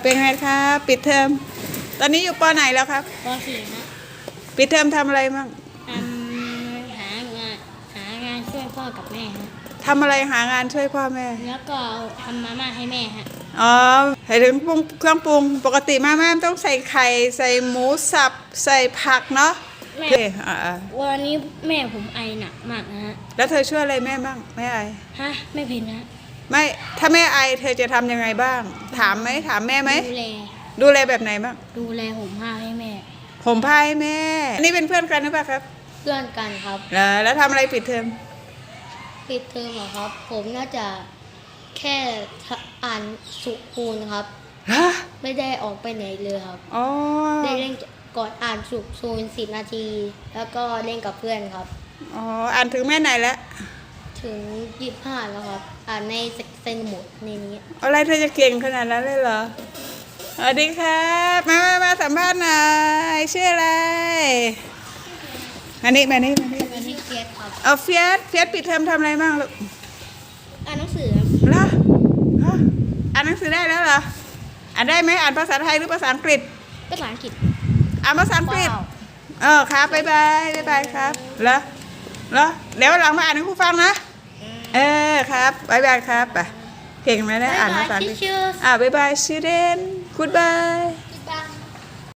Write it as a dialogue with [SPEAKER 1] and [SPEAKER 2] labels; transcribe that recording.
[SPEAKER 1] เป็นไงครับปิดเทอม ตอนนี้อยู่ปไหนแล้วครับ
[SPEAKER 2] ป .4 ฮะ
[SPEAKER 1] ปิดเทอมทำอะไรมั่ง
[SPEAKER 2] ทำหางานหางานช่วยพ่อกับแม่ฮะ
[SPEAKER 1] ทำอะไรหางานช่วยพ่อแม่
[SPEAKER 2] แล้วก็ทำมาม่าให้แม่ฮะ
[SPEAKER 1] อ๋อใส่ถึงปรุงเครื่องปรุง ปกติมาม่ามันต้องใส่ไข่ใส่หมูสับ ใส่ผักเนาะ
[SPEAKER 2] แม่
[SPEAKER 1] โอเคอ่า
[SPEAKER 2] วันนี้แม่ผมไอหนักมากนะฮะ
[SPEAKER 1] ๆแล้วเธอช่วยอะไรแม่บ้างแม่ไอ
[SPEAKER 2] ฮะไม่เป็นนะ
[SPEAKER 1] ไม่ถ้าแม่ไอเธอจะทำยังไงบ้าง ถามไหมถามแม่ไหม
[SPEAKER 2] ดูแล
[SPEAKER 1] ดูแลแบบไหนบ้าง
[SPEAKER 2] ดูแลผมผ้าให้แม่
[SPEAKER 1] ผมพายแม่อันนี้เป็นเพื่อนกันหรือเปล่าครับ
[SPEAKER 2] เพื่อนกันครับ
[SPEAKER 1] แล้วแล้วทำอะไรปิดเทอม
[SPEAKER 2] ปิดเทอมเหรอครับ ผมน่าจะแค่อ่านสุคูณครับ
[SPEAKER 1] ฮะ
[SPEAKER 2] ไม่ได้ออกไปไหนเลยครับ
[SPEAKER 1] อ๋อ
[SPEAKER 2] ได้เล่นก่อนอ่านสุคูณสิบนาที แล้วก็เล่นกับเพื่อนครับ
[SPEAKER 1] อ๋ออ่านถึงแม่ไหนแล้ว
[SPEAKER 2] ถึงยี่ห้าแล้วครับ อ่านในเซนหมดในนี้
[SPEAKER 1] อะไรเธอจะเก่งขนาดนั้นเลยเหรอสวัสดีครับ มามามาสัมภาษณ์หน่อยชื่ออะไรมานี่มานี่มานี่
[SPEAKER 2] วันที่เกียรครับ
[SPEAKER 1] เอาเฟียสเฟียสปิดเทอมทำอะไรบ้างลูก
[SPEAKER 2] อ่านหนังสือครับ
[SPEAKER 1] เหรอฮะอ่านหนังสือได้แล้วเหรออ่านได้ไหมอ่านภาษาไทยหรือภาษาอังกฤษ
[SPEAKER 2] ภาษาอังกฤษ
[SPEAKER 1] อ่านภาษาอังกฤษ เออครับบ๊ายบายบ๊ายบายครับเหรอเหรอเดี๋ยววันหลังมาอ่านให้ครูฟังนะ เออครับบ๊ายบายครับไปเก่งไหมได้อ่านภาษาอังกฤษ
[SPEAKER 2] Bye bye, teachers.
[SPEAKER 1] อ่าบ๊ายบาย student goodbye